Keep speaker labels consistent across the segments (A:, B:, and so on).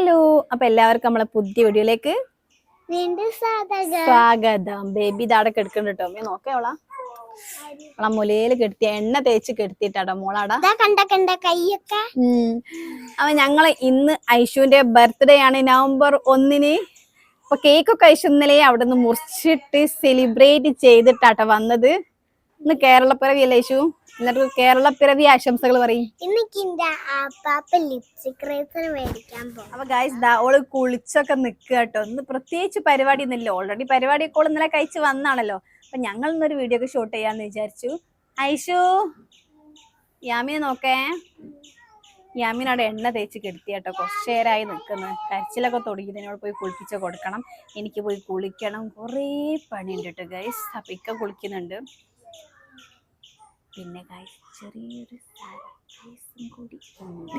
A: Hello അപ്പൊ എല്ലാവർക്കും നമ്മളെ പുതിയ വീഡിയോയിലേക്ക്
B: സ്വാഗതം.
A: ബേബി ഇതാടെ കെടുക്കുന്നുണ്ട് കേട്ടോ അമ്മ നോക്കേവളാ അവളെ. മുലയിൽ കെടുത്തി എണ്ണ തേച്ച് കെടുത്തിട്ടാട്ടോ മോളാടാ.
B: കൈയൊക്കെ.
A: അപ്പൊ ഞങ്ങൾ ഇന്ന് ഐഷുവിന്റെ ബർത്ത്ഡേ ആണ് നവംബർ ഒന്നിന്. അപ്പൊ കേക്കൊക്കെ ഐഷു ഇന്നലെ അവിടെ നിന്ന് മുറിച്ചിട്ട് സെലിബ്രേറ്റ് ചെയ്തിട്ടാട്ടോ വന്നത്. ഇന്ന് കേരളപ്പിറവി അല്ലേ ഐഷു എന്നിട്ട് കേരളപ്പിറവി ആശംസകൾ പറയും. അപ്പൊ ദാ ഓൾ കുളിച്ചൊക്കെ നിക്കുക കേട്ടോ. ഇന്ന് പ്രത്യേകിച്ച് പരിപാടി ഒന്നുമില്ല ഓൾറെഡി പരിപാടി ഒക്കെ ഇന്നലെ കഴിച്ച് വന്നാണല്ലോ. അപ്പൊ ഞങ്ങൾ ഇന്നൊരു വീഡിയോ ഒക്കെ ഷൂട്ട് ചെയ്യാന്ന് വിചാരിച്ചു. ഐഷു യാമിനെ നോക്കേ. യാമിനോടെ എണ്ണ തേച്ച് കെടുത്തി കേട്ടോ. കുറച്ച് നേരമായി നിൽക്കുന്നത് കരച്ചിലൊക്കെ തുടങ്ങിയതിനോട് പോയി കുളിപ്പിച്ച് കൊടുക്കണം. എനിക്ക് പോയി കുളിക്കണം. കുറേ പണിയുണ്ട് കേട്ടോ ഗൈസ് അപ്പം ഇക്ക കുളിക്കുന്നുണ്ട്. പിന്നെ ഗായ്സ് ചെറിയൊരു സർപ്രൈസും കൂടി ഉണ്ട്.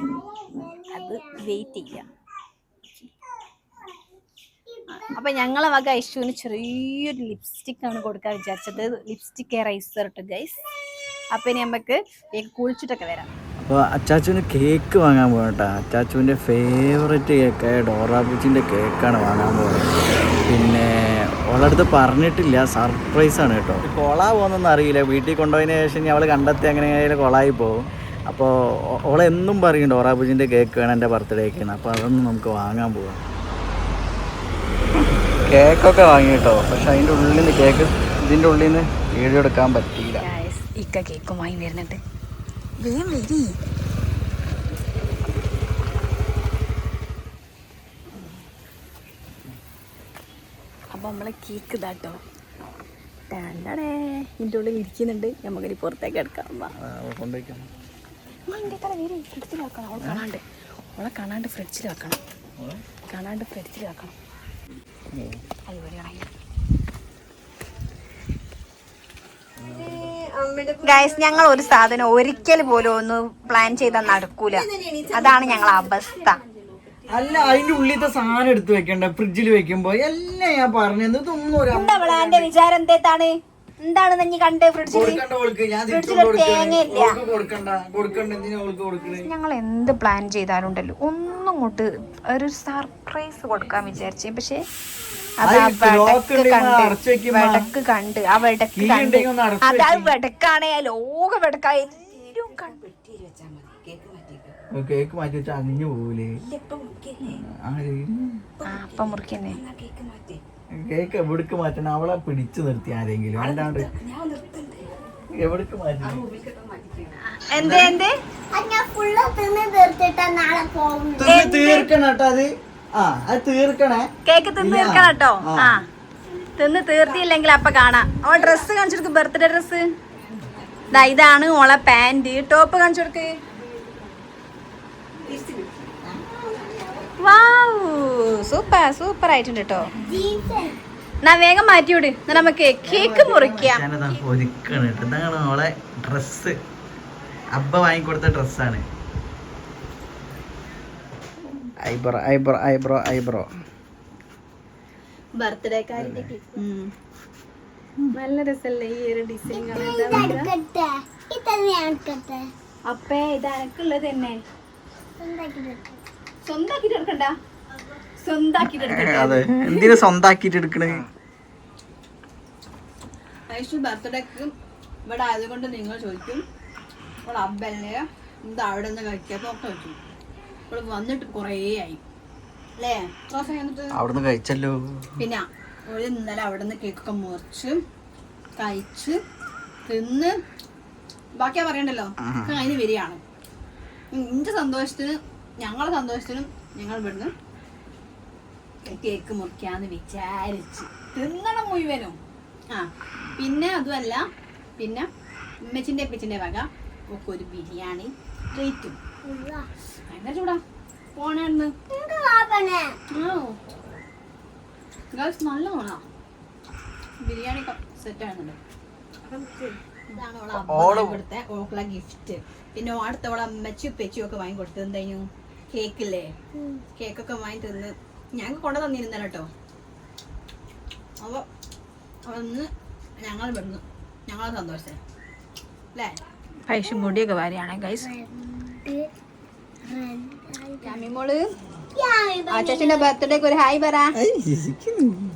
A: അത് വെയിറ്റ് ചെയ്യാം. അപ്പൊ ഞങ്ങളെ വക ഐശുവിന് ചെറിയൊരു ലിപ്സ്റ്റിക് ആണ് കൊടുക്കാൻ വിചാരിച്ചത്. ലിപ്സ്റ്റിക് റൈസർ ഇട്ട് ഗൈസ് അപ്പൊ ഇനി നമുക്ക് കുളിച്ചിട്ടൊക്കെ വരാം.
C: അപ്പോൾ അച്ചാച്ചുവിന് കേക്ക് വാങ്ങാൻ പോകട്ടാ അച്ചാച്ചുവിന്റെ ഫേവററ്റ് കേക്ക് ഡോറാബുച്ചിന്റെ കേക്കാണ് വാങ്ങാൻ പോകുന്നത് പിന്നെ ഓളടുത്ത് പറഞ്ഞിട്ടില്ല. സർപ്രൈസ് ആണ് കേട്ടോ. കൊള പോകുന്നൊന്നും അറിയില്ല. വീട്ടിൽ കൊണ്ടുപോയതിന് ശേഷം അവൾ കണ്ടെത്തി അങ്ങനെ കൊളായി പോകും. അപ്പോൾ ഓളെന്നും പറയുന്നുണ്ട്. ഓറാബുജിന്റെ കേക്ക് വേണം എന്റെ ബർത്ത്ഡേക്കാണ് അപ്പോൾ അതൊന്നും നമുക്ക് വാങ്ങാൻ പോവാം. കേക്കൊക്കെ വാങ്ങി കേട്ടോ. പക്ഷെ അതിന്റെ ഉള്ളിൽ നിന്ന് കേക്ക് ഇതിന്റെ ഉള്ളിൽ നിന്ന് വീഡിയോ എടുക്കാൻ പറ്റിയില്ല.
A: ഇക്ക കേക്കും വാങ്ങി വരുന്നുണ്ട്. വേഗം വരി. അപ്പൊ നമ്മളെ കേക്ക് ഇതാട്ടോ രണ്ടടേ ഇതിന്റെ ഉള്ളിൽ ഇരിക്കുന്നുണ്ട്. നമുക്കിനി പുറത്തേക്ക് എടുക്കാം. ഫ്രിഡ്ജിൽ വെക്കണം. അവളെ കാണാണ്ട്. അവളെ കാണാണ്ട് ഫ്രിഡ്ജിൽ വെക്കണം. കാണാണ്ട് ഫ്രിഡ്ജിൽ വെക്കണം. ഗൈസ് ഞങ്ങൾ ഒരു സാധനം ഒരിക്കൽ പോലും ഒന്ന് പ്ലാൻ ചെയ്താൽ നടക്കൂല. അതാണ് ഞങ്ങളെ അവസ്ഥ.
C: അല്ല അതിന്റെ ഉള്ളിലത്തെ സാധനം എടുത്ത് വെക്കണ്ട ഫ്രിഡ്ജിൽ വെക്കുമ്പോ. എല്ലാം ഞാൻ പറഞ്ഞത് ഇതൊന്നും ഒരു
A: എന്താ എന്റെ വിചാരം? എന്തേത്താണ്? എന്താണ് നീ കണ്ട് ഫ്രിഡ്ജിൽ
C: കൊടുക്കണ്ട ഓൾക്ക് ഞാൻ തിരിച്ചു
A: തേങ്ങയില്ല.
C: ഓൾക്ക് കൊടുക്കണ്ട. കൊടുക്കണ്ട. എന്തിനാ ഓൾക്ക് കൊടുക്കണേ?
A: ഞങ്ങൾ എന്ത് പ്ലാൻ ചെയ്താലുണ്ടല്ലോ. ഒന്നും കൊണ്ട് ഒരു സർപ്രൈസ് കൊടുക്കാൻ വിചാരിച്ചു. പക്ഷേ അത് ആ
C: അത് ലോക്ക്
A: വെടക്ക്
C: ഉണ്ടെങ്കിൽ
A: കണ്ട്. വെടക്ക് ആ വെടക്ക്
C: കീ
A: കണ്ട്.
C: ഉണ്ടെങ്കിൽ ഒന്ന് അടച്ച്
A: അത് ആ വെടക്കാണേ. ആ ലോക വെടക്കായി എല്ലാരും കണ്ട്.
C: കേക്ക് മാറ്റി വെച്ചാൽ അഞ്ഞു പോകൂലേ ആര്?
A: ആ അപ്പം മുറിക്കുന്നേ
C: കേക്ക് എവിടേക്ക് മാറ്റണം അവളെ പിടിച്ചു നിർത്തി ആരെങ്കിലും അല്ലാണ്ട് എവിടേക്ക് മാറ്റി
A: എന്തേ എന്തേ
C: തീർക്കണം കേട്ടോ അത് ആ അത് തീർക്കണേ
A: കേക്ക് തിന്ന്
C: ഇല്ല.
A: തീർക്കണം കേട്ടോ
C: ആ.
A: ആ തിന്ന് തീർത്തിയില്ലെങ്കിൽ അപ്പൊ കാണാം ഓ ഡ്രസ്സ് കാണിച്ചു കൊടുക്ക് ബർത്ത്ഡേ ഡ്രസ്സ് ദാ ഇതാണ് ഓളെ പാന്റ് ടോപ്പ് കാണിച്ചു കൊടുക്ക് സൂപ്പർ സൂപ്പർ ആയിട്ടുണ്ട് കേട്ടോ എന്നാ വേഗം മാറ്റി വിട്. എന്നാ നമുക്ക് കേക്ക് മുറിക്കാം.
C: അവളെ ഡ്രസ്സ് അബ്ബ വാങ്ങിക്കൊടുത്ത ഡ്രസ്സാണ് eyebrow eyebrow eyebrow eyebrow.
A: Birthday നല്ല രസല്ലേ ഈ ഒരു ഡിസൈൻ അപ്പേ ഇത് അനക്കുള്ളത് തന്നെ. സ്വന്താക്കിട്ട് എടുക്കണ്ട. സ്വന്താക്കിട്ട്
C: അതെ. എന്തിനാ സ്വന്താക്കിട്ട് എടുക്കണേ?
A: ഐഷു ബർത്ത്ഡേക്ക് ഇവിടെ ആയതുകൊണ്ട് നിങ്ങൾ ചോദിക്കും. ഇവിടെ അബ്ബല്ലേ എന്താ അവിടെ നിന്ന് കഴിക്കാത്തൊക്കെ ചോദിച്ചു ഇവിടെ വന്നിട്ട് കുറേ ആയി. അല്ലേ? എത്ര ദിവസം
C: അവിടുന്ന് കഴിച്ചല്ലോ.
A: പിന്നെ ഒരു ഇന്നലെ അവിടെ നിന്ന് കേക്കൊക്കെ മുറിച്ച് കഴിച്ച് തിന്ന്. ബാക്കിയാ പറയണ്ടല്ലോ? അതിന് വരികയാണ്. എന്റെ സന്തോഷത്തിന് ഞങ്ങളെ സന്തോഷത്തിനും ഞങ്ങൾ ഇവിടുന്ന് കേക്ക് മുറിക്കാന്ന് വിചാരിച്ച്. തിന്നണം മുഴുവനും. ആ പിന്നെ അതുമല്ല പിന്നെ ഉമ്മച്ചിന്റെ അപ്പച്ചിന്റെ വക. ഒക്കെ ഒരു ബിരിയാണി ട്രീറ്റും ഭയങ്കര ചൂടാ.
B: പോണേന്ന്
A: ഗേൾസ് നല്ല ഓണാ ബിരിയാണി സെറ്റ് ആണെന്നുണ്ട് ഇതാണ് ഓളെ അമ്മ വാങ്ങിക്കൊടുത്ത ഓക്കുള്ള ഗിഫ്റ്റ് പിന്നെ അടുത്ത ഓളെ അമ്മച്ചും പെച്ചും ഒക്കെ വാങ്ങി കൊടുത്തത് എന്തായിരുന്നു കേക്കില്ലേ? കേക്കൊക്കെ വാങ്ങി തിന്ന്. ഞങ്ങൾക്ക് കൊണ്ടു തന്നിരുന്നല്ലോ കേട്ടോ അപ്പൊ അന്ന് ഞങ്ങൾ വിടുന്നു ഞങ്ങളെ സന്തോഷം അല്ലേ? പൈസ മുടിയൊക്കെ വാരിയാണ് ഗൈസ് മോൾ അച്ചാച്ചന്റെ ബർത്ത്ഡേക്ക് ഒരു ഹായ് പറ.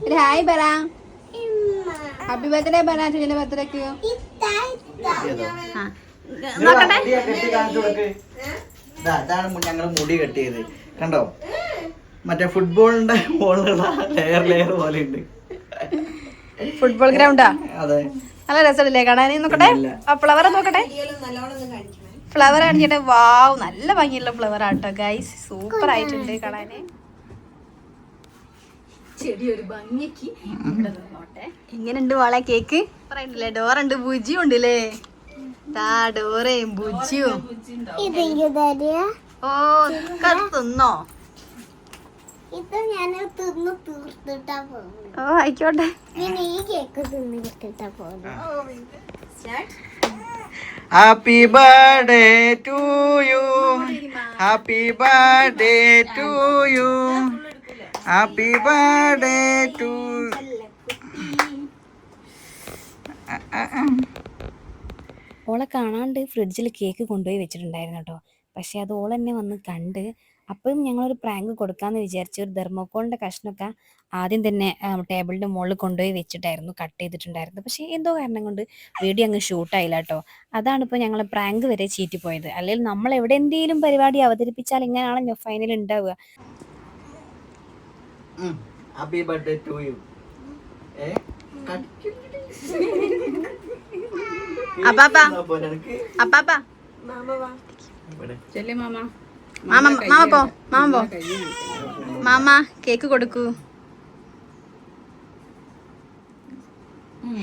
A: ഒരു ഹായ് പറ. ഹാപ്പി ബർത്ത്ഡേ പറ അച്ചാച്ചന്റെ ബർത്ത്ഡേക്ക് നോക്കട്ടെ
C: അതാണ് ഞങ്ങൾ മുടി കെട്ടിയത് കണ്ടോ? മറ്റേ ഫുട്ബോളിന്റെ ലെയർ ലെയർ പോലെ ഉണ്ട്.
A: ഫുട്ബോൾ ഗ്രൗണ്ടാ
C: അതെ.
A: നല്ല രസമല്ലേ കാണാൻ? നോക്കട്ടെ. ഫ്ലവർ നോക്കട്ടെ. ഫ്ലവർ കാണിച്ചിട്ട് വാവ് നല്ല ഭംഗിയുള്ള ഫ്ലവർ ആട്ടോ ഗൈസ് സൂപ്പർ ആയിട്ടുണ്ട് കാണാന്. ചെടി ഒരു ഭംഗിക്ക് എങ്ങനെയുണ്ട് മോളെ കേക്ക് പറയണ്ടല്ലേ ഡോറുണ്ട് ബുജിയും ഉണ്ടല്ലേ ഡോറയും ബുജിയും ഓ ഒക്കെ തിന്നോ?
B: ഇത് ഞാൻ തിന്ന് തീർത്തിട്ടാ പോകുന്നത്.
A: ഓ ആയിക്കോട്ടെ.
B: പിന്നെ ഈ കേക്ക് തിന്ന് കിട്ടിട്ടാ പോകുന്നത്.
C: Happy birthday to you happy birthday to you happy birthday to
D: ഓളെ കാണാണ്ട് ഫ്രിഡ്ജിൽ കേക്ക് കൊണ്ടുപോയി വെച്ചിട്ടുണ്ടായിരുന്നു കേട്ടോ പക്ഷേ അത് ഓൾ തന്നെ വന്ന് കണ്ട് ഞങ്ങൾ ഞങ്ങളൊരു പ്രാങ്ക് കൊടുക്കാമെന്ന് വിചാരിച്ചു ഒരു തെർമോക്കോളിന്റെ കഷ്ണമൊക്കെ ആദ്യം തന്നെ ടേബിളിന്റെ മുകളിൽ കൊണ്ടുപോയി വെച്ചിട്ടായിരുന്നു കട്ട് ചെയ്തിട്ടുണ്ടായിരുന്നു പക്ഷേ എന്തോ കാരണം കൊണ്ട് വീഡിയോ അങ്ങ് ഷൂട്ടായില്ല കേട്ടോ അതാണ് ഇപ്പോൾ ഞങ്ങൾ പ്രാങ്ക് വരെ ചീറ്റിപ്പോയത്. അല്ലെങ്കിൽ നമ്മൾ എവിടെ എന്തെങ്കിലും പരിപാടി അവതരിപ്പിച്ചാൽ ഇങ്ങനെയാണല്ലോ ഫൈനൽ ഉണ്ടാവുക
C: ഹാപ്പി ബർത്ത്ഡേ ടു യു.
A: അപ്പാപ്പ അപ്പാപ്പ മാമ മാമ. പോ മാമ പോ. മാമ കേക്ക് കൊടുക്കൂ.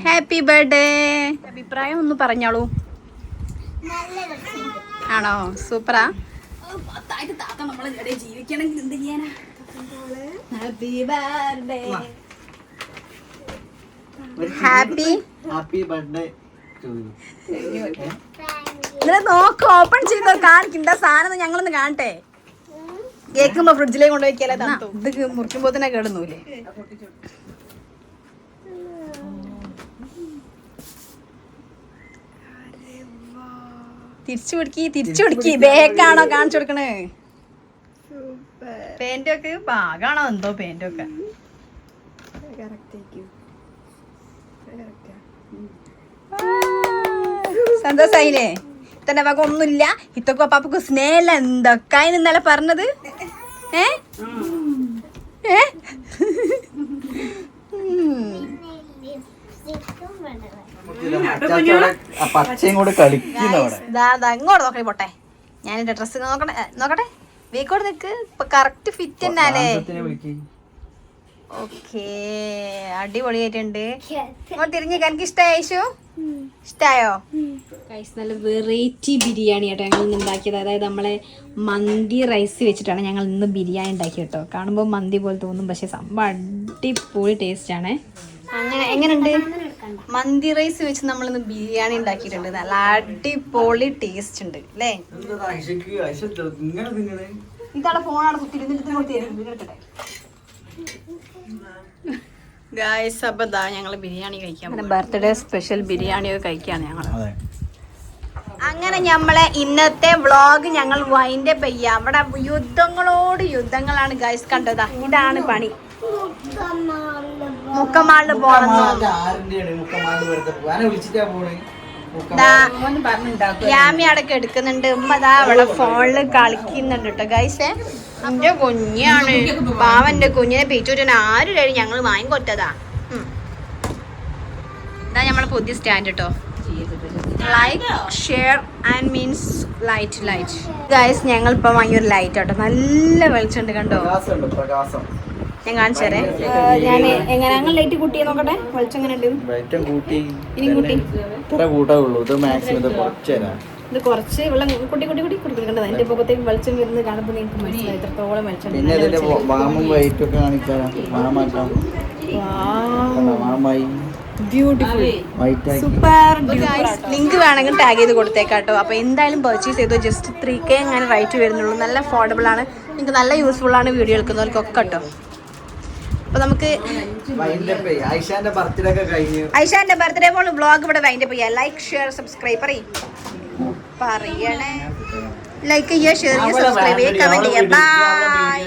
A: ഹാപ്പി ബർത്ത്ഡേ അഭിപ്രായം ഒന്ന് പറഞ്ഞോളൂ. ആണോ? സൂപ്പറാ. Happy birthday happy
C: happy birthday
A: ഇതിനെ നോക്ക് ഓപ്പൺ ചെയ്ത് കാണിക്കണ്ട സാധനം ഞങ്ങളൊന്ന് കാണട്ടെ. കേൾക്കുമ്പോ ഫ്രിഡ്ജിലേക്ക് കൊണ്ടുപോയിക്കാലേ തണുത്തു ഇത് മുറിക്കുമ്പോ തന്നെ കേടുന്നൂലേ തിരിച്ചു പിടിക്കി തിരിച്ചു പിടിക്കി ബേക്കാണോ കാണിച്ചു കൊടുക്കണേ? പെയിന്റൊക്കെ പാകാണോ എന്തോ പെയിന്റൊക്കെ സന്തോഷായില്ലേ? ഇത്തന്നെ വക ഒന്നുമില്ല. ഇത്തൊക്കെ പാപ്പക്ക് സ്നേഹല്ല. എന്തൊക്കെ ഇന്നലെ പറഞ്ഞത്? ഏ? ഏ? നോക്കണേ പോട്ടെ. ഞാൻ എന്റെ ഡ്രസ്സ് നോക്കട്ടെ ഏ, നോക്കട്ടെ? വീക്കോട് നിക്ക്. ഇപ്പൊ കറക്റ്റ് ഫിറ്റ്
C: വിളിക്ക്.
A: ഓക്കേ അടിപൊളിയായിട്ടുണ്ട്. തിരിഞ്ഞ് എനിക്ക് ഇഷ്ടമായി ഇഷ്ടായോ?
D: നല്ല വെറൈറ്റി ബിരിയാണി കേട്ടോ ഞങ്ങൾ ഇന്ന് ഉണ്ടാക്കിയത്. അതായത് നമ്മളെ മന്തി റൈസ് വെച്ചിട്ടാണ് ഞങ്ങൾ ഇന്ന് ബിരിയാണി ഉണ്ടാക്കിയത് കേട്ടോ. കാണുമ്പോൾ മന്തി പോലെ തോന്നും പക്ഷേ സംഭവം അടിപൊളി ടേസ്റ്റ് ആണ്.
A: അങ്ങനെ എങ്ങനെയുണ്ട്? മന്തി റൈസ് വെച്ച് നമ്മൾ ഇന്ന് ബിരിയാണി ഉണ്ടാക്കിയിട്ടുണ്ട്. നല്ല അടിപൊളി ടേസ്റ്റ് ഉണ്ട് അല്ലേ? ഇതാണ് ഫോണാണ് കുത്തിയിരുന്നിട്ട് ഗായ്സ് അബദാ ദാ ഞങ്ങൾ ബിരിയാണി കഴിക്കാൻ ബർത്ത്ഡേ സ്പെഷ്യൽ ബിരിയാണി ഒക്കെ കഴിക്കാണ് ഞങ്ങൾ
C: അതെ.
A: അങ്ങനെ ഞമ്മളെ ഇന്നത്തെ വ്ളോഗ് ഞങ്ങൾ വൈൻഡ് ചെയ്യാം. അവിടെ യുദ്ധങ്ങളോട് യുദ്ധങ്ങളാണ് ഗൈസ് കണ്ടതാ. ഇതാണ് പണി. മുക്കമാളിൽ പോണം. യാമി അടക്കം എടുക്കുന്നുണ്ട്. ഉമ്മ ദാ അവിടെ ഫോണിൽ കളിക്കുന്നുണ്ട് കേട്ടോ ഗൈസേ എന്റെ കുഞ്ഞാണ്. പാവന്റെ കുഞ്ഞിനെ പിച്ചുവിട്ടാൻ ആരും കഴിഞ്ഞ് ഞങ്ങൾ വാങ്ങിക്കൊറ്റതാ ഉം. ഇതാ നമ്മളെ പുതിയ സ്റ്റാൻഡ് കേട്ടോ like share and means light light ഞങ്ങൾ ഇപ്പൊ വാങ്ങിയൊരു ലൈറ്റ് കേട്ടോ നല്ല വെളിച്ചുണ്ട് കണ്ടോ? ഞാൻ കാണിച്ചു തരേ. ഞാൻ എങ്ങനെ? ലൈറ്റ് കൂട്ടിയെ നോക്കട്ടെ. വെളിച്ചം എങ്ങനെ ഉണ്ട്
C: കൂട്ടി
A: കൂട്ടി.
C: ഇത് മാക്സിമം ഇത് കുറച്ച്
A: വെള്ളം കുട്ടി കുട്ടി കുട്ടി കുടിക്കണ്ട അതിന്റെ പൊക്കത്തേക്ക് വെളിച്ചം വരുന്ന കാണുമ്പോൾ നിങ്ങൾക്ക് മനസ്സിലായി. എത്രത്തോളം വെളിച്ചം
C: പിന്നെ ഇതിന്റെ വാമും വൈറ്റും ഒക്കെ കാണിക്കാം വാമാക്കാം വാമായി
A: ബ്യൂട്ടിഫുൾ
C: വൈറ്റ് ആക്കി.
A: സൂപ്പർ ലിങ്ക് വേണമെങ്കിൽ ടാഗ് ചെയ്ത് കൊടുത്തേക്കാട്ടോ അപ്പൊ എന്തായാലും പർച്ചേസ് ചെയ്തോ ജസ്റ്റ് ത്രീ കെ അങ്ങനെ റൈറ്റ് വരുന്നുള്ളൂ. നല്ല അഫോർഡബിൾ ആണ്. നിങ്ങൾക്ക് നല്ല യൂസ്ഫുൾ ആണ് വീഡിയോ എടുക്കുന്നവർക്കൊക്കെ കേട്ടോ. അപ്പൊ നമുക്ക്
C: വൈൻഡപ്പ് ആയിഷാന്റെ ബർത്ത്ഡേ ഒക്കെ കഴിഞ്ഞു.
A: ഐഷാന്റെ ബർത്ത്ഡേ ഫോൺ ബ്ലോഗ് ഇവിടെ വൈൻഡപ്പ് ചെയ്യാം. ലൈക്ക് ഷെയർ സബ്സ്ക്രൈബ് പറയും. പറയണേ. ലൈക്ക് ചെയ്യുക ഷെയർ ചെയ്യുക സബ്സ്ക്രൈബ് ചെയ്യുക കമന്റ് ചെയ്യുക ബൈ